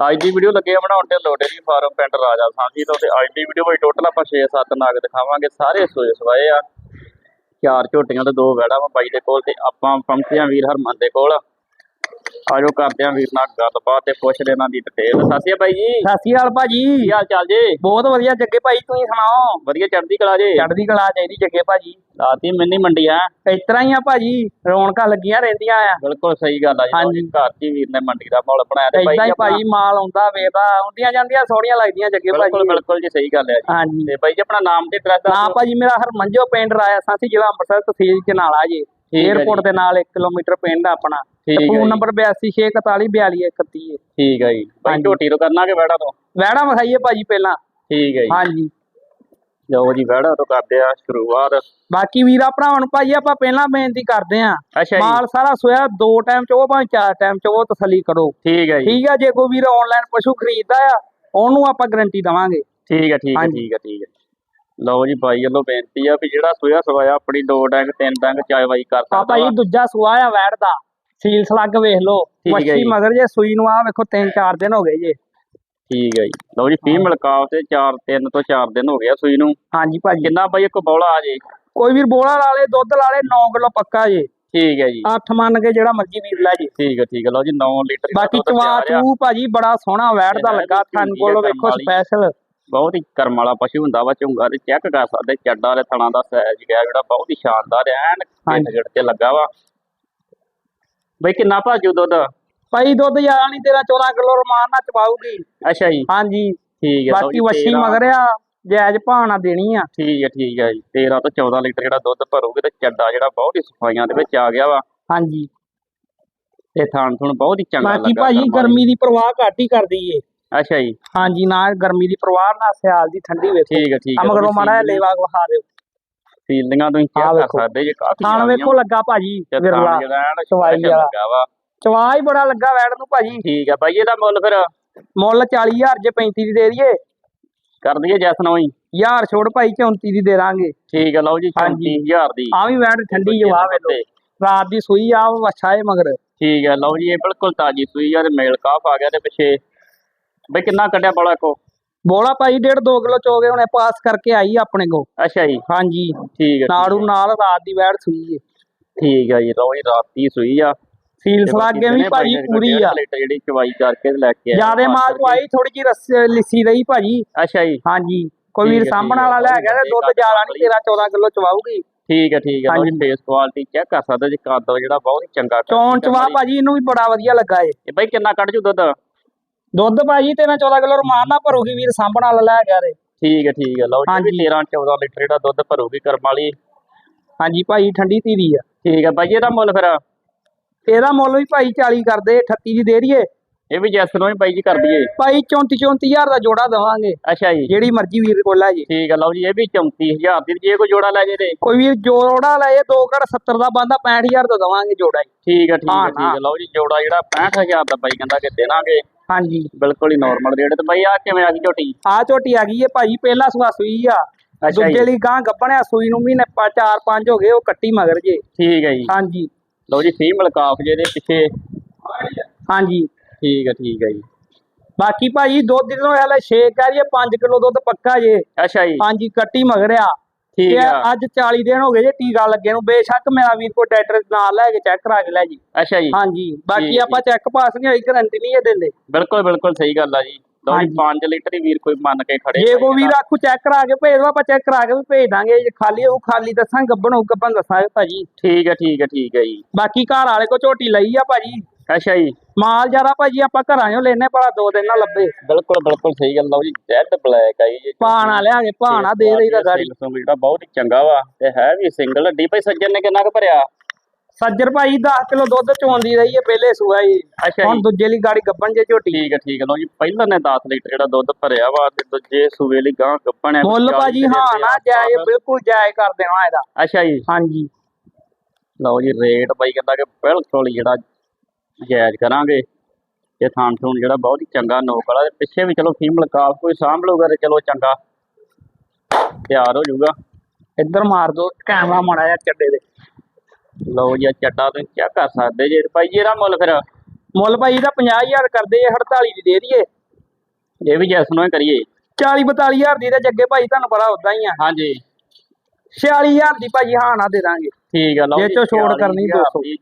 ਅੱਜ ਦੀ ਵੀਡੀਓ ਲੱਗੇ ਆ ਬਣਾਉਣ ਤੇ ਲੋਟੇ ਦੀ ਫਾਰਮ ਪਿੰਡ ਰਾਜਾ ਸਾਂਝੀ ਤੋਂ ਤੇ ਅੱਜ ਦੀ ਵੀਡੀਓ ਵਿੱਚ ਟੋਟਲ ਆਪਾਂ 6-7 ਨਾਗ ਦਿਖਾਵਾਂਗੇ, ਸਾਰੇ ਸੋਏ ਸਵਾਏ ਆ। ਚਾਰ ਝੋਟੀਆਂ ਤੇ ਦੋ ਵੜਾ ਬਾਈ ਦੇ ਕੋਲ ਤੇ ਆਪਾਂ ਪਹੁੰਚੇ ਆ ਵੀਰ ਹਰਮਨ ਦੇ ਕੋਲ ਆਜੋ ਕਰਦੇ ਆ ਵੀਰ ਨਾਲ ਗੱਲਬਾਤ ਤੇ ਪੁੱਛਦੇ ਇਹਨਾਂ ਦੀ ਡਿਟੇਲ ਅਕਾਲ ਬਾਈ ਜੀ। ਸਤਿ ਸ਼੍ਰੀ ਅਕਾਲ ਭਾਜੀ। ਕੀ ਹਾਲ ਚਾਲ ਜੀ? ਬਹੁਤ ਵਧੀਆ। ਜੱਗੇ ਭਾਈ ਤੁਸੀਂ ਸੁਣਾਓ? ਵਧੀਆ ਚੜ੍ਹਦੀ ਕਲਾ ਜੀ। ਚੜ੍ਹਦੀ ਕਲਾ ਚਾਹੀਦੀ ਜੱਗੇ ਭਾਜੀ। ਰਾਤੀ ਮਿੰਨੀ ਮੰਡੀ ਆ। ਇਸ ਤਰ੍ਹਾਂ ਹੀ ਆ ਭਾਜੀ। ਰੌਣਕਾਂ ਲੱਗੀਆਂ ਰਹਿੰਦੀਆਂ ਆ। ਬਿਲਕੁਲ ਸਹੀ ਗੱਲ ਆ ਜੀ। ਹਾਂਜੀ। ਘਰ ਹੀ ਵੀਰ ਨੇ ਮੰਡੀ ਦਾ ਮਾਹੌਲ ਬਣਾਇਆ ਤੇ ਇਦਾਂ ਹੀ ਆਪਣਾ- ਭਾਜੀ ਮਾਲ ਆਉਂਦਾ ਵੇਦਾ ਆਉਂਦੀਆਂ ਜਾਂਦੀਆਂ ਸੋਹਣੀਆਂ ਲੱਗਦੀਆਂ ਜੱਗੇ ਬਿਲਕੁਲ ਭਾਜੀ। ਬਿਲਕੁਲ ਜੀ ਸਹੀ ਗੱਲ ਹੈ ਜੀ। ਹਾਂਜੀ। ਤੇ ਬਾਈ ਜੀ ਆਪਣਾ ਨਾਮ ਤੇ ਐਡਰੈਸ ਨਾ ਭਾਜੀ ਮੇਰਾ ਹਰਮਨਜੋ ਪਿੰਡ ਰਾਇਆ ਸਾਂਸੀ ਜ਼ਿਲ੍ਹਾ ਅੰਮ੍ਰਿਤਸਰ ਤਹਿਸੀਲ ਚਨਾਲਾ ਜੀ ਹੈ ਜੀ। 에어ਪੋਰਟ ਦੇ ਨਾਲ 1 ਕਿਲੋਮੀਟਰ ਪਿੰਡ ਆ ਆਪਣਾ। ਹੈ ਫੋਨ। ਨੰਬਰ 8264424131 ਠੀਕ ਹੈ ਜੀ। ਝੋਟੀ ਤੋਂ ਕਰਨਾ ਕਿ ਵੜਾ ਤੋਂ? ਵਹਿੜਾ ਵਿਖਾਈਏ ਭਾਜੀ ਪਹਿਲਾਂ। ਠੀਕ ਹੈ ਜੀ। ਹਾਂਜੀ। ਲਓ ਜੀ ਵੜਾ ਤੋਂ ਕਰਦੇ ਆ ਸ਼ੁਰੂਆਤ। ਬਾਕੀ ਵੀਰਾ ਭਰਾਵਾਂ ਨੂੰ ਭਾਜੀ ਆਪਾਂ ਪਹਿਲਾਂ ਬੇਨਤੀ ਕਰਦੇ ਆਂ ਮਾਲ ਸਾਰਾ ਸੋਇਆ ਦੋ ਟਾਈਮ ਚ ਉਹ ਭਾਵੇਂ ਚਾਰ ਟਾਈਮ ਚ ਉਹ ਤਸੱਲੀ ਕਰੋ। ਠੀਕ ਹੈ ਜੀ। ਠੀਕ ਆ ਜੇ ਕੋਈ ਵੀਰ ਆਨਲਾਈਨ ਪਸ਼ੂ ਖਰੀਦਦਾ ਆ ਉਹਨੂੰ ਆਪਾਂ ਗਾਰੰਟੀ ਦਵਾਂਗੇ। ਠੀਕ ਹੈ ਠੀਕ ਹੈ ਹਾਂਜੀ। ਠੀਕ ਹੈ ਠੀਕ ਹੈ। ਲਓ ਜੀ ਬਾਈ ਵੱਲੋਂ ਬੇਨਤੀ ਆ ਵੀ ਜਿਹੜਾ ਸੋਇਆ ਸਵਾਇਆ ਆਪਣੀ ਦੋ ਡੰਗ ਤਿੰਨ ਡੰਗ ਚਾਏ ਵਾਈ ਕਰ ਆ ਸਕਦਾ ਭਾਈ ਵਾ। ਦੂਜਾ ਸੂਆ ਆ ਵੈੜ ਦਾ। ਸੀਲ ਸਲੱਗ ਵੇਖ ਲਓ। ਮੱਛੀ। ਮਗਰ ਜੇ ਸੂਈ ਨੂੰ ਆ ਵੇਖੋ ਤਿੰਨ ਚਾਰ ਦਿਨ ਹੋ ਗਏ ਜੇ। ਠੀਕ ਹੈ ਜੀ। ਲਓ ਜੀ ਫੀਮੇਲ ਕਾਫ ਤੇ 4 3 ਤੋਂ 4 ਦਿਨ ਹੋ ਗਿਆ ਸੂਈ ਨੂੰ। ਹਾਂਜੀ ਭਾਜੀ। ਕਿੰਨਾ ਬਾਈ ਇੱਕ ਬੌਲਾ ਆ ਜੇ। ਕੋਈ ਵੀਰ ਬੋਲਾ ਲਾ ਲੇ ਦੁੱਧ ਲਾ ਲੇ 9 ਕਿਲੋ ਪੱਕਾ ਜੇ। ਠੀਕ ਹੈ ਜੀ। 8 ਮੰਨ ਕੇ ਜਿਹੜਾ ਮਰਜ਼ੀ ਵੀਰ ਲੈ ਜੇ। ਠੀਕ ਹੈ ਠੀਕ ਹੈ। ਲਓ ਜੀ 9 ਲੀਟਰ ਬਾਕੀ ਚਵਾ ਆ। ਚੂ ਭਾਜੀ ਬੜਾ ਸੋਹਣਾ ਵੈੜ ਦਾ ਲੱਗਾ। ਥਣ ਕੋਲੋਂ ਆ ਵੇਖੋ। ਸਪੈਸ਼ਲ ਬਹੁਤ ਹੀ ਕਰਮ ਵਾਲਾ ਪਸ਼ੂ ਹੁੰਦਾ ਵਾ ਝੁੰਗਾ ਤੇ ਚੈੱਕ ਕਰ ਸਕਦੇ ਚੱਡਾ ਵਾਲੇ ਥਣਾ ਦਾ ਸਾਈਜ਼ ਗਿਆ ਜਿਹੜਾ ਬਹੁਤ ਹੀ ਸ਼ਾਨਦਾਰ ਐਨ। ਗਿੱਟ ਤੇ ਲੱਗਾ ਵਾ। ਬਈ ਕਿੰਨਾ ਭਾਜੂ ਦੁੱਧ? ਭਾਈ ਦੁੱਧ ਜ਼ਿਆਦਾ ਨਹੀਂ ਤੇਰਾ 14 ਕਿਲੋ ਰਮਾਨ ਨਾਲ ਚਵਾਉਗੀ ਅੱਛਾ ਜੀ। ਹਾਂਜੀ। ਠੀਕ ਹੈ ਬਾਕੀ ਜੀ, ਵੱਛੀ 13 ਮਗਰ ਆ ਜਾਇਜ਼ ਭਾਣਾ ਦੇਣੀ ਆ। ਠੀਕ ਹੈ ਠੀਕ ਹੈ ਜੀ। 13 ਤੋਂ 14 ਲੀਟਰ ਜਿਹੜਾ ਦੁੱਧ ਭਰੂਗੇ ਤੇ ਚੱਡਾ ਜਿਹੜਾ ਬਹੁਤ ਹੀ ਸਫਾਈਆਂ ਦੇ ਵਿੱਚ ਆ ਗਿਆ ਵਾ। ਹਾਂਜੀ। ਤੇ ਥਾਣ ਥੁਣ ਬਹੁਤ ਹੀ ਚੰਗਾ ਬਾਕੀ ਲੱਗਾ ਭਾਜੀ ਕਰਮ ਵਾਲੀ। ਗਰਮੀ ਦੀ ਪ੍ਰਵਾਹ ਘੱਟ ਹੀ ਕਰਦੀ ਏ ਅੱਛਾ ਜੀ। ਹਾਂਜੀ ਨਾ ਗਰਮੀ ਦੀ ਪ੍ਰਵਾਹ ਨਾ ਸਿਆਲ ਦੀ ਠੰਡੀ ਵੇਖੋ। ਠੀਕ ਹੈ ਠੀਕ ਹੈ ਮਗਰੋਂ ਮਾੜਾ ਜਿਹਾ ਲੇਵਾ ਵਿਖਾ ਦਿਓ। ਫੀਲਿੰਗਾਂ ਤੁਸੀਂ ਚੈੱਕ ਕਰ। ਸਕਦੇ ਜੇ ਕਾਫੀ ਥਾਣ ਵੇਖੋ ਲੱਗਾ ਭਾਜੀ ਵਿਰਲਾ ਚਵਾਈ ਵਾਲਾ। ਹੀ ਬੜਾ ਲੱਗਾ ਵੈੜ ਨੂੰ ਭਾਜੀ। ਠੀਕ ਹੈ ਬਾਈ ਇਹਦਾ ਮੁੱਲ ਫਿਰ ਮੁੱਲ 40000 ਜੇ 35 ਦੀ ਦੇ ਦਈਏ। ਕਰ ਦਈਏ ਜੈਸ ਨੋ ਹੀ। ਯਾਰ ਛੋੜ ਭਾਈ 34 ਦੀ ਦੇ ਦਾਂਗੇ। ਠੀਕ ਹੈ ਲਓ ਜੀ ਹਾਂਜੀ। 34000 ਦੀ। ਆ ਵੀ ਵੈੜ ਠੰਡੀ ਜਵਾਬ ਵੇਲੋ ਰਾਤ ਦੀ ਸੂਈ ਆ ਉਹ ਅੱਛਾ ਏ ਮਗਰ। ਠੀਕ ਹੈ ਲਓ ਜੀ ਇਹ ਬਿਲਕੁਲ ਤਾਜੀ ਸੂਈ ਆ ਤੇ ਮੇਲ ਕਾਫ ਆ ਗਿਆ ਤੇ ਪਿੱਛੇ ਬਈ ਕਿੰਨਾ ਕੱਢਿਆ ਬੋਲਾ ਕੋ? ਬੋਲਾ ਭਾਈ ਡੇਢ 2 ਕਿਲੋ ਚੋਗੇ ਹੁਣੇ ਪਾਸ ਕਰਕੇ ਆਈ ਆਪਣੇ ਕੋ ਅੱਛਾ ਜੀ। ਹਾਂਜੀ। ਠੀਕ ਹੈ ਨਾੜੂ ਨਾਲ ਰਾਤ ਦੀ ਵੈੜ ਸੂਈ ਏ। ਠੀਕ ਹੈ ਜੀ ਲਓ ਜੀ ਰਾਤੀ ਸੂਈ ਆ। ਸੀਲ ਤੇ ਸਲਾਗੇ ਵੀ ਭਾਜੀ ਪੂਰੀ ਆ। ਜਿਹੜੀ ਚਵਾਈ ਕਰਕੇ ਤੇ ਲੈ ਕੇ ਆਇਆ ਜਿਆਦੇ ਮਾਲ। ਚਵਾਈ ਥੋੜੀ ਜੀ ਰਸ ਲਿੱਸੀ ਰਹੀ ਭਾਜੀ। ਅੱਛਾ ਜੀ। ਹਾਂਜੀ। ਕੋਈ ਵੀਰ ਸਾਂਭਣ। ਵਾਲਾ ਲੈ ਗਿਆ ਤੇ ਦੁੱਧ ਜ਼ਿਆਦਾ ਨਹੀਂ 13 14 ਕਿਲੋ ਚਵਾਉਗੀ ਠੀਕ ਹੈ ਠੀਕ ਹੈ ਜੀ ਹਾਂਜੀ। ਫੇਸ ਕੁਆਲਿਟੀ ਚੈੱਕ ਕਰ ਸਕਦੇ ਜੀ ਕੱਦ ਜਿਹੜਾ ਬਹੁਤ ਹੀ ਚੰਗਾ ਕੱਦ ਚੌਣ ਠੀਕ ਹੈ ਚਵਾ ਬਾਈ। ਭਾਜੀ ਇਹਨੂੰ ਵੀ ਬੜਾ ਵਧੀਆ ਲੱਗਾ ਏ। ਇਹ ਬਾਈ ਕਿੰਨਾ ਕੱਢ ਜੂ ਦੁੱਧ? ਦੁੱਧ ਭਾਜੀ 13 14 ਕਿਲੋ ਰਮਾਨ ਨਾਲ ਭਰੂਗੀ ਵੀਰ ਸਾਂਭਣ ਵਾਲਾ ਲੈ ਗਿਆ ਰੇ ਠੀਕ ਹੈ ਠੀਕ ਹੈ। ਲਓ ਜੀ ਇਹ ਵੀ ਹਾਂਜੀ। 13 14 ਲੀਟਰ ਜਿਹੜਾ ਦੁੱਧ ਭਰੂਗੀ ਕਰਮ ਵਾਲੀ। ਹਾਂਜੀ ਭਾਈ ਠੰਡੀ ਧੀਰੀ ਆ। ਠੀਕ ਹੈ ਬਾਈ ਇਹਦਾ ਮੁੱਲ ਫਿਰ? ਇਹਦਾ ਮੁੱਲ ਵੀ ਭਾਈ 40 ਕਰਦੇ 38 ਦੀ ਦੇ ਰਹੀਏ ਇਹ ਵੀ ਜੈਸ ਨੂੰ ਹੀ ਬਾਈ ਜੀ ਕਰ ਦਈਏ। ਭਾਈ 34 34000 ਦਾ ਜੋੜਾ ਦਵਾਂਗੇ। ਅੱਛਾ ਜੀ। ਜਿਹੜੀ ਮਰਜ਼ੀ ਵੀਰ ਕੋਲ ਲੈ ਜੇ। ਠੀਕ ਹੈ ਲਓ ਜੀ ਇਹ ਵੀ 34000 ਦੀ ਜੇ ਕੋਈ ਜੋੜਾ ਲੈ ਜੇ ਤੇ। ਕੋਈ ਵੀਰ ਜੋੜਾ ਲੈ ਜੇ 2 ਘੜ 70 ਦਾ ਬੰਦਾ 65000 ਦਾ ਦਵਾਂਗੇ ਜੋੜਾ ਹੀ ਠੀਕ ਹੈ ਠੀਕ ਹਾਂ, ਠੀਕ ਹੈ। ਲਓ ਜੀ ਜੋੜਾ ਜਿਹੜਾ 65000 ਦਾ ਬਾਈ ਕਹਿੰਦਾ ਕਿ ਦੇਣਾਗੇ। ਹਾਂਜੀ। ਬਿਲਕੁਲ ਹੀ ਨਾਰਮਲ ਰੇਟ ਤੇ ਬਾਈ ਆ ਕਿਵੇਂ ਆ ਗਈ ਝੋਟੀ? ਆ ਝੋਟੀ ਆ ਗਈ ਏ ਭਾਜੀ ਪਹਿਲਾ ਸੁਆ ਸੂਈ ਆ। ਅੱਛਾ ਲਈ ਗਾਂ ਗੱਬਣਿਆ ਸੂਈ ਨੂੰ ਮਹੀਨੇ 4 5 ਹੋ ਗਏ ਉਹ ਕੱਟੀ ਮਗਰ ਜੇ। ਠੀਕ ਹੈ ਜੀ। ਹਾਂਜੀ। ਲਓ ਜੀ ਫੀਮੇਲ ਕਾਫ ਜਿਹਦੇ ਪਿੱਛੇ। ਹਾਂਜੀ। ਠੀਕ ਹੈ ਠੀਕ ਹੈ ਜੀ। ਬਾਕੀ ਭਾਜੀ ਦੁੱਧ ਦਿਨੋਂ ਹਲੇ 6 ਕਹਿ ਰਹੀਏ 5 ਕਿਲੋ ਦੁੱਧ ਪੱਕਾ ਜੇ। ਅੱਛਾ ਜੀ। ਹਾਂਜੀ ਕੱਟੀ ਮਗਰਿਆ ਠੀਕ ਆ। ਅੱਜ 40 ਦਿਨ ਹੋ ਗਏ ਜੇ ਟੀਕਾ ਲੱਗੇ ਨੂੰ ਬੇਸ਼ੱਕ ਮੇਰਾ ਵੀਰ ਕੋ ਟਰੈਕਟਰ ਨਾਲ ਲੈ ਕੇ ਚੈੱਕ ਕਰਾ ਕੇ ਲੈ ਜੀ। ਅੱਛਾ ਜੀ। ਹਾਂਜੀ ਬਾਕੀ ਠੀਕ, ਆਪਾਂ ਚੈੱਕ ਪਾਸ ਨਹੀਂ ਹੋਈ ਗਰੰਟੀ ਨਹੀਂ ਇਹ ਦਿੰਦੇ। ਬਿਲਕੁਲ ਬਿਲਕੁਲ ਸਹੀ ਗੱਲ ਆ ਜੀ। ਹਾਂਜੀ। 5 ਲੀਟਰ ਹੀ ਵੀਰ ਕੋਈ ਮੰਨ ਕੇ ਖੜੇ ਜੇ ਭਾਈ ਕੋ ਵੀਰ ਕਹਿੰਦਾ। ਆਖੂ ਚੈੱਕ ਕਰਾ ਕੇ ਭੇਜ ਦੋ ਆਪਾਂ ਚੈੱਕ ਕਰਾ ਕੇ ਵੀ ਭੇਜ ਦਾਂਗੇ। ਜੇ ਖਾਲੀ ਉਹ ਖਾਲੀ ਦੱਸਾਂ ਗੱਬਣ ਹੋਊ ਗੱਬਣ ਦੱਸਾਂਗੇ ਭਾਜੀ। ਠੀਕ ਹੈ ਠੀਕ ਹੈ ਠੀਕ ਹੈ ਜੀ। ਬਾਕੀ ਘਰ ਵਾਲੇ ਕੋ ਝੋਟੀ ਲਈ ਆ ਭਾਜੀ। ਅੱਛਾ ਜੀ। ਮਾਲ ਜ਼ਿਆਦਾ ਭਾਜੀ ਆਪਾਂ ਘਰਾਂ ਚੋਂ ਲੈਨੇ ਭਲਾ ਦੋ ਦਿਨ ਨਾ ਲੱਭੇ। ਬਿਲਕੁਲ ਬਿਲਕੁਲ ਸਹੀ ਗੱਲ ਲਓ ਜੀ ਜੈਡ ਬਲੈਕ ਆਈ ਜੀ ਪਾਣਾ ਲਿਆ ਕੇ ਪਾਣਾ ਦੇ ਦੇਈਦਾ ਗਾੜੀ ਸਿੰਗਲ ਜਿਹੜਾ ਬਹੁਤ ਹੀ ਚੰਗਾ ਵਾ ਤੇ ਹੈ ਵੀ ਸਿੰਗਲ ਹੱਡੀ ਭਾਈ ਸੱਜਣ ਨੇ ਕਿੰਨਾ ਕੁ ਭਰਿਆ? ਸੱਜਰ ਭਾਜੀ 10 ਕਿਲੋ ਦੁੱਧ ਚੋਂਦੀ ਰਹੀ ਹੈ ਪਹਿਲੇ ਸੂਆ ਜੀ। ਅੱਛਾ ਹੁਣ ਦੂਜੇ ਲਈ ਗਾੜੀ ਗੱਬਣ ਜੇ ਝੋਟੀ। ਠੀਕ ਹੈ ਠੀਕ ਹੈ ਲਓ ਜੀ ਪਹਿਲਾਂ ਨੇ 10 ਲੀਟਰ ਜਿਹੜਾ ਦੁੱਧ ਭਰਿਆ ਵਾ ਤੇ ਦੂਜੇ ਸੂਵੇ ਲਈ ਗਾਂ ਕੱਪਣ ਮੁੱਲ ਭਾਜੀ ਹਾਂ ਨਾ ਜਾਇਜ਼ ਬਿਲਕੁਲ ਜਾਇਜ਼ ਕਰ ਦੇਣਾ ਇਹਦਾ। ਅੱਛਾ ਜੀ। ਹਾਂਜੀ। ਲਓ ਜੀ ਰੇਟ ਬਾਈ ਕਹਿੰਦਾ ਕਿ ਬਿਲਕੁਲ ਹੀ ਜਿਹੜਾ ਜਾਇਜ਼ ਕਰਾਂਗੇ। ਤੇ ਥਾਣ ਥੂਣ ਜਿਹੜਾ ਬਹੁਤ ਹੀ ਚੰਗਾ ਨੋਕ ਵਾਲਾ ਤੇ ਪਿੱਛੇ ਵੀ ਚਲੋ ਫੀਮੇਲ ਕਾਫ ਕੋਈ ਸਾਂਭ ਲਊਗਾ ਤੇ ਚਲੋ ਚੰਗਾ ਤਿਆਰ ਹੋ ਜਾਊਗਾ। ਇੱਧਰ ਮਾਰ ਦੋ ਕੈਮਰਾ ਮਾੜਾ ਜਿਹਾ ਚੱਡੇ ਦੇ। ਲਓ ਜੀ ਚੱਡਾ ਤੁਸੀਂ ਚੈੱਕ ਕਰ ਸਕਦੇ ਜੇ ਭਾਈ ਇਹਦਾ ਮੁੱਲ ਫਿਰ। ਮੁੱਲ ਭਾਈ ਦਾ 50000 ਕਰਦੇ ਆ 48 ਦੀ ਦੇ ਦਈਏ। ਇਹ ਵੀ ਜੈਸ ਨੂੰ ਕਰੀਏ। 40 42000 ਦੀ ਤੇ ਜੱਗੇ ਭਾਈ ਤੁਹਾਨੂੰ ਪਤਾ ਉਦਾਂ ਹੀ ਆ। ਹਾਂਜੀ। 46000 ਦੀ ਭਾਜੀ ਹਾਂ ਨਾ ਦੇ ਦਾਂਗੇ। ਠੀਕ ਆ ਲਓ ਜੇ ਚੋਂ ਛੋੜ 40 ਕਰਨੀ ਹਜ਼ਾਰ 200 ਦੀ।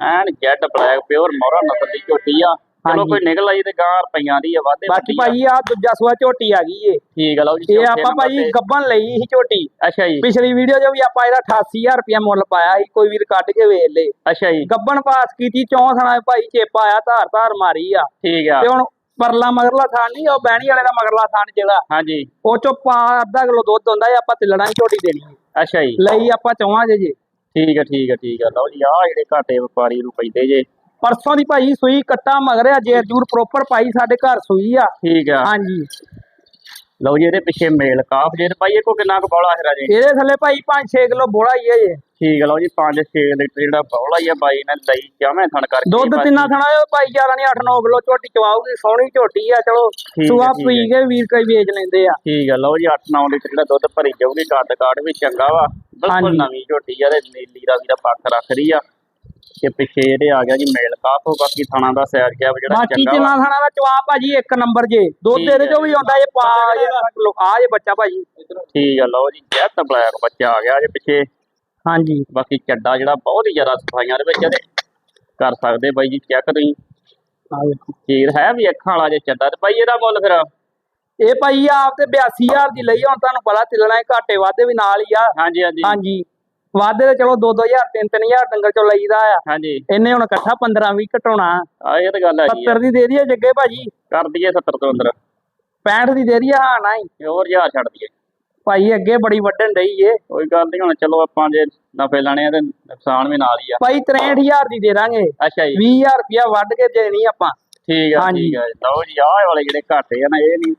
ਐਨ ਜੈਟ ਬਲੈਕ ਪਿਓਰ ਮੋਹਰਾ ਨਸਲ ਦੀ ਝੋਟੀ ਆ। ਚਲੋ। ਕੋਈ ਨਿਕਲ ਆਈ ਤੇ ਗਾਂ ਰੁਪਈਆਂ ਦੀ ਆ ਵਾਧੇ ਬਾਕੀ। ਭਾਈ ਆ ਦੂਜਾ ਸੂਆ ਝੋਟੀ ਆ ਗਈ ਏ। ਠੀਕ ਆ ਲਓ ਜੀ ਇਹ ਆਪਾਂ ਤੇ। ਗੱਬਨ ਲਈ ਸੀ ਝੋਟੀ। ਅੱਛਾ ਜੀ। ਪਿਛਲੀ ਵੀਡੀਓ 'ਚ ਵੀ ਆਪਾਂ ਇਹਦਾ 88000 ਰੁਪਇਆ ਮੁੱਲ ਪਾਇਆ ਸੀ ਕੋਈ ਵੀਰ ਕੱਢ ਕੇ ਵੇਚ ਲੇ। ਅੱਛਾ ਜੀ। ਗੱਬਨ ਪਾਸ ਕੀਤੀ ਚੌਂ ਥਣਾ ਭਾਈ ਚੇਪਾ ਆਇਆ ਧਾਰ ਧਾਰ ਮਾਰੀ ਆ। ਠੀਕ ਆ। ਤੇ ਹੁਣ ਪਰਲਾ ਮਗਰਲਾ ਥਾਨ ਨਹੀਂ ਉਹ ਬਹਿਣੀ ਵਾਲੇ ਦਾ ਮਗਰਲਾ ਥਾਨ ਜਿਹੜਾ। ਹਾਂਜੀ। ਉਹ ਚੋਂ ਪਾ ਅੱਧਾ ਕਿਲੋ ਦੁੱਧ ਹੁੰਦਾ ਆਪਾਂ ਤਿਲਣਾ ਹੀ ਝੋਟੀ ਦੇਣੀ। ਅੱਛਾ ਜੀ। ਲਈ ਆਪਾਂ ਚੌਵਾਂ ਜੇ ਜੇ। ਠੀਕ ਆ ਠੀਕ ਆ ਠੀਕ ਆ ਲਓ ਜੀ ਆ ਜਿਹੜੇ ਘਾਟੇ ਵਪਾਰੀ ਨੂੰ ਪੈਂਦੇ ਜੇ। ਪਰਸੋਂ ਦੀ ਭਾਈ ਸੂਈ ਕੱਟਾ ਮਗਰਿਆ ਜੇਰ ਜੂਰ ਪ੍ਰੋਪਰ ਪਾਈ ਸਾਡੇ ਘਰ ਸੂਈ ਆ। ਠੀਕ ਆ। ਹਾਂਜੀ। ਲਓ ਜੀ ਇਹਦੇ ਪਿੱਛੇ ਮੇਲ ਕਾਫ ਜੇ ਤੇ ਪਾਈਏ ਕੋ ਕਿੰਨਾ ਕੁ ਬੌਲਾ ਹੈਰਾ ਜੀ? ਇਹਦੇ ਥੱਲੇ ਭਾਈ 5-6 ਕਿਲੋ ਬੋਲਾ ਹੀ ਹੈ ਜੇ ਠੀਕ ਲਓ ਜੀ 5-6 ਲੀਟਰ ਜਿਹੜਾ ਬੌਲਾ ਹੀ ਆ ਬਾਈ ਨੇ ਲਈ ਜਾਵੇਂ ਥਣ ਕਰਕੇ ਦੁੱਧ ਤਿੰਨਾ ਥਣਾ ਇਹ ਭਾਈ ਜ਼ਿਆਦਾ ਨਹੀਂ 8-9 ਕਿਲੋ ਝੋਟੀ ਚਵਾਉਗੀ ਸੋਹਣੀ ਝੋਟੀ ਆ ਚਲੋ ਹੈ, ਸੁਆ ਪੀ ਹੈ। ਕੇ ਵੀਰ ਕਈ ਵੇਚ ਲੈਂਦੇ ਆ। ਠੀਕ ਆ ਲਓ ਜੀ 8-9 ਲੀਟਰ ਜਿਹੜਾ ਦੁੱਧ ਭਰੀ ਜਾਊਗੀ ਕੱਦ ਕਾਠ ਵੀ ਚੰਗਾ ਵਾ ਬਿਲਕੁਲ। ਨਵੀਂ ਝੋਟੀ ਆ ਤੇ ਨੀਲੀ ਦਾ ਵੀ ਦਾ ਪੱਖ ਰੱਖ ਰਹੀ ਆ। ਤੇ ਪਿੱਛੇ ਇਹਦੇ ਆ ਗਿਆ ਜੀ ਮੇਲ ਕਾਫ ਬਾਕੀ ਥਣਾ ਦਾ ਸੈਰ ਗਿਆ ਜਿਹੜਾ ਬਾਕੀ ਚੰਗਾ ਤਿੰਨਾ ਵਾ ਥਣਾ ਦਾ ਚਵਾ ਭਾਜੀ ਇੱਕ ਨੰਬਰ ਜੇ ਦੁੱਧ ਠੀਕ ਇਹਦੇ ਚੋਂ ਵੀ ਆਉਂਦਾ ਇਹ ਪਾ ਇਹ ਆ ਜੇ ਬੱਚਾ ਭਾਜੀ। ਠੀਕ ਆ ਲਓ ਜੀ ਜੈਤ ਬਲੈਕ ਬੱਚਾ ਆ ਗਿਆ ਜੇ ਪਿੱਛੇ। ਹਾਂਜੀ। ਬਾਕੀ ਚੱਡਾ ਜਿਹੜਾ ਬਹੁਤ ਹੀ ਜ਼ਿਆਦਾ ਸਫਾਈਆਂ ਦੇ ਵਿੱਚ ਇਹਦੇ ਕਰ ਸਕਦੇ ਬਾਈ ਜੀ ਚੈੱਕ ਤੁਸੀਂ। ਚੀਰ ਹੈ ਵੀ ਅੱਖਾਂ ਵਾਲਾ ਜੇ ਚੱਡਾ ਤੇ ਬਾਈ ਇਹਦਾ ਮੁੱਲ ਫਿਰ? ਇਹ ਭਾਈ ਆਪ ਤੇ 82000 ਦੀ ਲਈ ਹੁਣ ਤੁਹਾਨੂੰ ਪਤਾ ਤਿਲਣਾ ਹੀ ਘਾਟੇ ਵਾਧੇ ਵੀ ਨਾਲ ਹੀ ਆ। ਹਾਂਜੀ ਹਾਂਜੀ। ਹਾਂਜੀ। ਵਾਧੇ ਤੇ ਚਲੋ 2-2000 3-3000 ਡੰਗਰ ਚੋਂ ਲਈਦਾ ਆ। ਹਾਂਜੀ। ਇਹਨੇ ਹੁਣ ਇਕੱਠਾ 15-20 ਘਟਾਉਣਾ। ਆ ਇਹ ਤਾਂ ਗੱਲ ਆ। 70 ਦੀ ਦੇ ਦਈਏ ਜੱਗੇ ਭਾਜੀ। ਕਰ ਦਈਏ 70 ਤੋਂ ਅੰਦਰ। 65 ਦੀ ਦੇ ਦਈਏ ਹਾਂ ਨਾ ਹੀ ਹੋਰ ਹਜ਼ਾਰ ਛੱਡ ਦਈਏ। ਭਾਈ ਅੱਗੇ ਬੜੀ ਵੱਢਣ ਡਈ ਏ। ਕੋਈ ਗੱਲ ਨਹੀਂ ਹੁਣ ਚਲੋ ਆਪਾਂ ਜੇ ਨਫੇ ਲੈਣੇ ਆ ਤੇ ਨੁਕਸਾਨ ਵੀ ਨਾਲ ਹੀ ਆ। ਭਾਈ 63000 ਦੀ ਦੇ ਦਾਂਗੇ। ਅੱਛਾ ਜੀ। 20000 ਰੁਪਇਆ ਵੱਢ ਕੇ ਦੇਣੀ ਆਪਾਂ। ਠੀਕ ਆ। ਠੀਕ ਆ। ਲਓ ਜੀ ਆਹ ਵਾਲੇ ਜਿਹੜੇ ਘਾਟੇ ਆ ਨਾ ਇਹ ਨਹੀਂ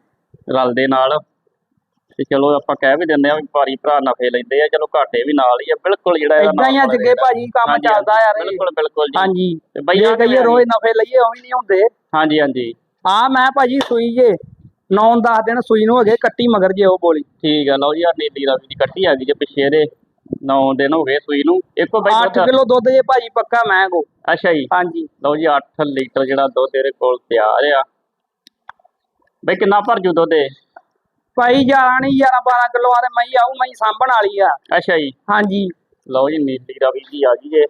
ਰਲਦੇ ਨਾਲ। ਤੇ ਚਲੋ ਆਪਾਂ ਕਹਿ ਵੀ ਦਿੰਦੇ ਆ ਵੀ ਭਾਰੀ ਭਰਾ ਨਫੇ ਲੈਂਦੇ ਆ ਚਲੋ ਘਾਟੇ ਵੀ ਨਾਲ ਹੀ ਆ ਬਿਲਕੁਲ ਜਿਹੜਾ ਇਹਦਾ ਇਦਾਂ ਹੀ ਆ ਜੱਗੇ ਆ। ਭਾਜੀ ਕੰਮ ਚੱਲਦਾ ਯਾਰ ਇਹ ਬਿਲਕੁਲ ਬਿਲਕੁਲ ਜੀ। ਹਾਂਜੀ। ਤੇ ਬਈ ਜੇ ਆਹ ਕਹੀਏ ਰੋਜ਼ ਨਫੇ ਲਈਏ ਉਹ ਵੀ ਨਹੀਂ ਹੁੰਦੇ। ਹਾਂਜੀ ਹਾਂਜੀ। ਆ ਮੈਂ ਭਾਜੀ ਸੂਈ ਜੇ 9-10 ਦਿਨ ਸੂਈ ਨੂੰ ਹੋ ਗਏ ਕੱਟੀ ਮਗਰ ਜੇ ਉਹ ਬੋਲੀ। ਠੀਕ ਆ ਲਓ ਜੀ ਆ ਨੀਲੀ ਰਾਵੀ ਦੀ ਕੱਟੀ ਆ ਗਈ ਜੇ ਪਿੱਛੇ ਇਹਦੇ। 9 ਦਿਨ ਹੋ ਗਏ ਸੂਈ ਨੂੰ। ਇੱਕੋ ਬਾਈ 8 ਕਿਲੋ ਦੁੱਧ ਜੇ ਭਾਜੀ ਪੱਕਾ ਮੈਂ ਕੋ ਅੱਛਾ ਜੀ। ਹਾਂਜੀ। ਲਓ ਜੀ 8 ਲੀਟਰ ਜਿਹੜਾ ਦੁੱਧ ਇਹਦੇ ਕੋਲ ਤਿਆਰ ਆ। ਬਈ ਕਿੰਨਾ ਭਰ ਜੂ ਦੁੱਧ ਇਹ? ਭਾਈ ਜਾਣਾ ਨਹੀਂ 11-12 ਕਿਲੋ ਆ ਤੇ ਮਈ ਆਉ ਮਈ ਸਾਂਭਣ ਵਾਲੀ ਆ। ਅੱਛਾ ਜੀ। ਹਾਂਜੀ। ਲਓ ਜੀ ਨੀਲੀ ਰਾਵੀ ਦੀ ਆ ਗਈ ਜੇ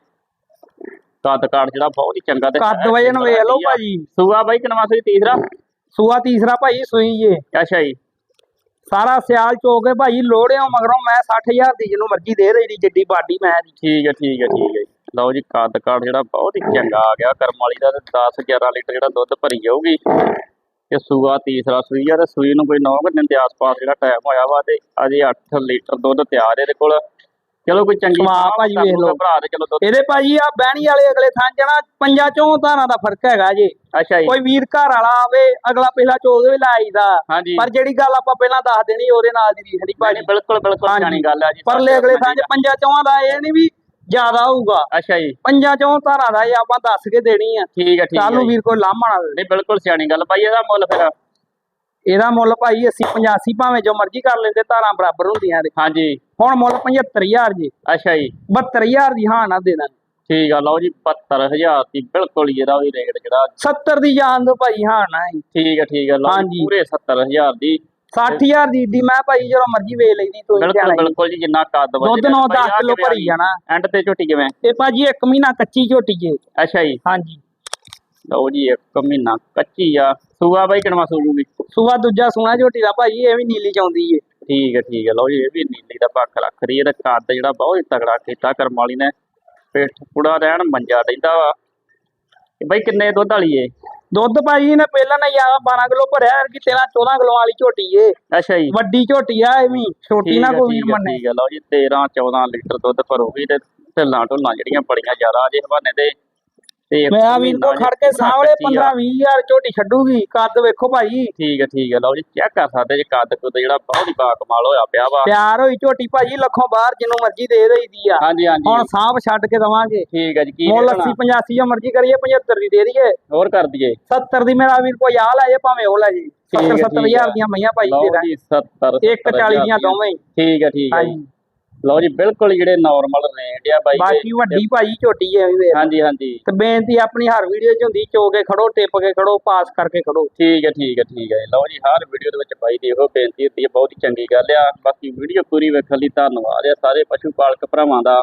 ਕੱਦ ਕਾਠ ਜਿਹੜਾ ਬਹੁਤ ਹੀ ਚੰਗਾ ਤੇ ਕੱਦ ਵਜਨ ਵੇਖ ਲਓ ਭਾਜੀ। ਸੂਆ ਬਾਈ ਕਿੰਨਾ ਸੂਈ ਤੀਸਰਾ? ਸੂਆ ਤੀਸਰਾ ਭਾਈ ਸੂਈ ਜੇ ਅੱਛਾ ਜੀ। ਸਾਰਾ ਸਿਆਲ ਚੋ ਕੇ ਭਾਈ ਲੋੜਿਓ ਮਗਰੋਂ ਮੈਂ 60000 ਦੀ ਜਿਹਨੂੰ ਮਰਜ਼ੀ ਦੇ ਰਹੀ ਦੀ ਜਿੱਡੀ ਬਾਡੀ ਮੈਂ ਦੀ। ਠੀਕ ਹੈ ਠੀਕ ਹੈ ਠੀਕ ਹੈ ਜੀ। ਲਓ ਜੀ ਕੱਦ ਕਾਠ ਜਿਹੜਾ ਬਹੁਤ ਹੀ ਚੰਗਾ ਆ ਗਿਆ। ਕਰਮ ਵਾਲੀ ਦਾ ਤੇ 10 11 ਲੀਟਰ ਜਿਹੜਾ ਦੁੱਧ ਭਰੀ ਜਾਊਗੀ। ਤੇ ਸੂਆ ਤੀਸਰਾ ਸੂਈ ਆ ਤੇ ਸੂਈ ਨੂੰ ਕੋਈ 9 ਦਿਨ ਦੇ ਆਸ-ਪਾਸ ਜਿਹੜਾ ਟਾਈਮ ਹੋਇਆ ਵਾ ਤੇ ਅਜੇ 8 ਲੀਟਰ ਦੁੱਧ ਤਿਆਰ ਇਹਦੇ ਕੋਲ। ਚਲੋ ਕੋਈ ਚੰਗੀ ਥਾਂ ਭਾਜੀ ਵੇਖ ਲਓ। ਭਰਾ ਤੇ ਚਲੋ ਦੁੱਧ। ਇਹਦੇ ਭਾਜੀ ਆ ਬਹਿਣੀ ਵਾਲੇ ਅਗਲੇ ਥਾਂ ਜਣਾ ਪੰਜਾਂ ਚੋਂ ਧਾਰਾਂ ਦਾ ਫ਼ਰਕ ਹੈਗਾ ਜੇ। ਅੱਛਾ ਜੀ। ਕੋਈ ਵੀਰ ਘਰ ਵਾਲਾ ਆਵੇ ਅਗਲਾ ਪਹਿਲਾ ਚੋਗ ਵੀ ਲਾਈਦਾ ਪਰ ਜਿਹੜੀ ਗੱਲ ਆਪਾਂ ਪਹਿਲਾਂ ਦੱਸ ਦੇਣੀ ਉਹਦੇ ਨਾਲ ਦੀ ਰੀਖ ਨਹੀਂ ਭਾਜੀ ਬਿਲਕੁਲ ਬਿਲਕੁਲ। ਸਿਆਣੀ ਗੱਲ ਆ ਜੀ। ਪਰਲੇ ਅਗਲੇ ਥਾਂ 'ਚ ਪੰਜਾਂ ਚੋਂ ਦਾ ਇਹ ਨਹੀਂ ਵੀ ਜ਼ਿਆਦਾ ਹੋਊਗਾ ਅੱਛਾ ਜੀ। ਪੰਜਾਂ ਚੋਂ ਧਾਰਾਂ ਦਾ ਇਹ ਆਪਾਂ ਦੱਸ ਕੇ ਦੇਣੀ ਆ। ਠੀਕ ਹੈ ਠੀਕ ਕੱਲ ਨੂੰ ਜੀ। ਵੀਰ ਕੋਈ ਲਾਮਾ ਨਾ ਨਹੀਂ ਬਿਲਕੁਲ ਸਿਆਣੀ ਗੱਲ ਭਾਈ ਇਹਦਾ ਮੁੱਲ ਫਿਰ। ਇਹਦਾ ਮੁੱਲ ਭਾਈ 80 85 ਭਾਵੇਂ ਜੋ ਮਰਜ਼ੀ ਕਰ ਲੈਂਦੇ ਧਾਰਾਂ ਬਰਾਬਰ ਹੁੰਦੀਆਂ ਨੇ। ਹਾਂਜੀ। ਹੁਣ ਮੁੱਲ 75000 ਜੀ। ਅੱਛਾ ਜੀ। 72000 ਦੀ ਹਾਂ ਨਾ ਦੇ ਦਾਂਗੇ। ਠੀਕ ਆ ਲਓ ਜੀ 75000 ਦੀ ਬਿਲਕੁਲ ਹੀ ਇਹਦਾ ਵੀ ਰੇਟ ਜਿਹੜਾ। 70 ਦੀ ਜਾਣ ਦੋ ਭਾਈ ਹਾਂ ਨਾ ਹੀ ਠੀਕ ਹੈ ਠੀਕ ਹੈ ਲਓ ਜੀ, ਹਾਂਜੀ। ਪੂਰੇ 70000 ਦੀ 60000 ਦੀ ਦੀ ਮੈਂ ਭਾਈ ਜਦੋਂ ਮਰਜ਼ੀ ਵੇਚ ਲਈਦੀ ਤੁਸੀਂ ਬਿਲਕੁਲ ਜਾਣਾ ਬਿਲਕੁਲ ਜੀ ਜਿੰਨਾ ਕੱਦ ਦੁੱਧ 9 10 ਕਿਲੋ ਭਰੀ ਜਾਣਾ। ਐਂਡ ਤੇ ਝੋਟੀ ਕਿਵੇਂ? ਤੇ ਭਾਜੀ ਇੱਕ ਮਹੀਨਾ ਕੱਚੀ ਝੋਟੀ ਜੇ। ਅੱਛਾ ਜੀ। ਹਾਂਜੀ। ਲਓ ਜੀ ਇੱਕ ਮਹੀਨਾ ਕੱਚੀ ਆ। ਸੂਆ ਬਾਈ ਕਿਨਵਾ ਸੂਜੂਗੀ ਸੂਆ ਦੂਜਾ ਸੋਨਾ ਝੋਟੀ ਦਾ ਭਾਜੀ ਇਹ ਵੀ ਨੀਲੀ ਚਾਉਂਦੀ ਏ। ਠੀਕ ਹੈ ਠੀਕ ਹੈ ਲਓ ਜੀ ਇਹ ਵੀ ਨੀਲੀ ਦਾ ਪੱਖ ਰੱਖ ਰਹੀ ਤੇ ਕੱਦ ਜਿਹੜਾ ਬਹੁਤ ਤਗੜਾ ਕੀਤਾ ਕਰਮ ਵਾਲੀ ਨੇ। ਪਿੱਠ ਪੂੜਾ ਰਹਿਣ ਮੰਜਾ ਰਹਿੰਦਾ ਵਾ। ਬਾਈ ਕਿੰਨੇ ਦੁੱਧ ਵਾਲੀ ਏ? ਦੁੱਧ ਭਾਜੀ ਨੇ ਪਹਿਲਾਂ ਨਾ ਯਾਰ 12 ਕਿਲੋ ਭਰਿਆ ਕਿ 13 14 ਕਿਲੋ ਵਾਲੀ ਝੋਟੀ ਏ। ਅੱਛਾ ਜੀ। ਵੱਡੀ ਝੋਟੀ ਆ ਇਹ ਵੀ ਛੋਟੀ ਨਾ ਕੋਈ ਮੰਨੇ। ਠੀਕ ਲਓ ਜੀ 13 14 ਲੀਟਰ ਦੁੱਧ ਭਰੋਗੀ ਤੇ ਢਿੱਲਾਂ ਢੁੱਲਾਂ ਜਿਹੜੀਆਂ ਬੜੀਆਂ ਜ਼ਿਆਦਾ ਜੇ ਹਵਾਨੇ ਤੇ ਤੇ ਮੈਂ ਆ ਕੋ ਮਹੀਨਾ ਖੜ ਕੇ ਸਾਹਮਣੇ ਕੱਚੀ ਆ। 15 20000 ਝੋਟੀ ਛੱਡੂਗੀ ਕੱਦ ਵੇਖੋ ਭਾਜੀ ਠੀਕ ਹੈ ਠੀਕ ਹੈ। ਲਓ ਜੀ ਚੈੱਕ ਕਰ ਸਕਦੇ ਜੇ ਕੱਦ ਕੁੱਦ ਜਿਹੜਾ ਬਹੁਤ ਹੀ ਬਾ ਕਮਾਲ ਹੋਇਆ ਪਿਆ ਵਾ। ਤਿਆਰ ਹੋਈ ਝੋਟੀ ਭਾਜੀ ਲੱਖੋਂ ਬਾਹਰ ਜਿਹਨੂੰ ਮਰਜ਼ੀ ਦੇ ਦੇਈਦੀ ਆ। ਹਾਂਜੀ ਹਾਂਜੀ। ਹੁਣ ਸਾਂਭ ਛੱਡ ਕੇ ਦਵਾਂਗੇ। ਠੀਕ ਹੈ ਜੀ ਕੀ ਮੁੱਲ ਰੇਟ 80 85 ਜੋ ਮਰਜ਼ੀ ਕਰੀਏ 75 ਦੀ ਦੇ ਦਈਏ। ਹੋਰ ਕਰ ਦਈਏ। 70 ਦੀ ਮੇਰਾ ਵੀਰ ਕੋਈ ਆ ਲੈ ਜੇ ਭਾਵੇਂ ਉਹ ਲੈ ਜੇ। ਠੀਕ ਹੈ, 70 ਠੀਕ 70000 ਹੈ। ਦੀਆਂ ਮਈਆਂ ਭਾਈ ਦੇ ਦਾਂਗੇ ਜੀ 70 ਇੱਕ 40 ਦੀਆਂ ਦੋਵੇਂ। ਠੀਕ ਹੈ ਠੀਕ ਹੈ। ਲਓ ਜੀ ਬਿਲਕੁਲ ਜਿਹੜੇ ਨਾਰਮਲ ਰੇਟ ਆ ਬਾਈ ਦੇ। ਬਾਕੀ ਵੱਡੀ ਭਾਜੀ ਝੋਟੀ ਹੈ ਵੀ। ਹਾਂਜੀ ਹਾਂਜੀ ਤੇ ਬੇਨਤੀ ਆਪਣੀ ਹਰ ਵੀਡੀਓ 'ਚ ਹੁੰਦੀ ਚੋ ਕੇ ਖੜੋ ਟਿਪ ਕੇ ਖੜੋ ਪਾਸ ਕਰਕੇ ਖੜੋ ਠੀਕ ਹੈ ਠੀਕ ਹੈ ਠੀਕ ਹੈ ਲਓ ਜੀ ਹਰ ਵੀਡੀਓ ਦੇ ਵਿੱਚ ਬਾਈ ਦੇਖੋ ਬੇਨਤੀ ਹੁੰਦੀ ਹੈ ਬਹੁਤ ਹੀ ਚੰਗੀ ਗੱਲ ਆ ਬਾਕੀ ਵੀਡੀਓ ਪੂਰੀ ਵੇਖਣ ਲਈ ਧੰਨਵਾਦ ਆ ਸਾਰੇ ਪਸ਼ੂ ਪਾਲਕ ਭਰਾਵਾਂ ਦਾ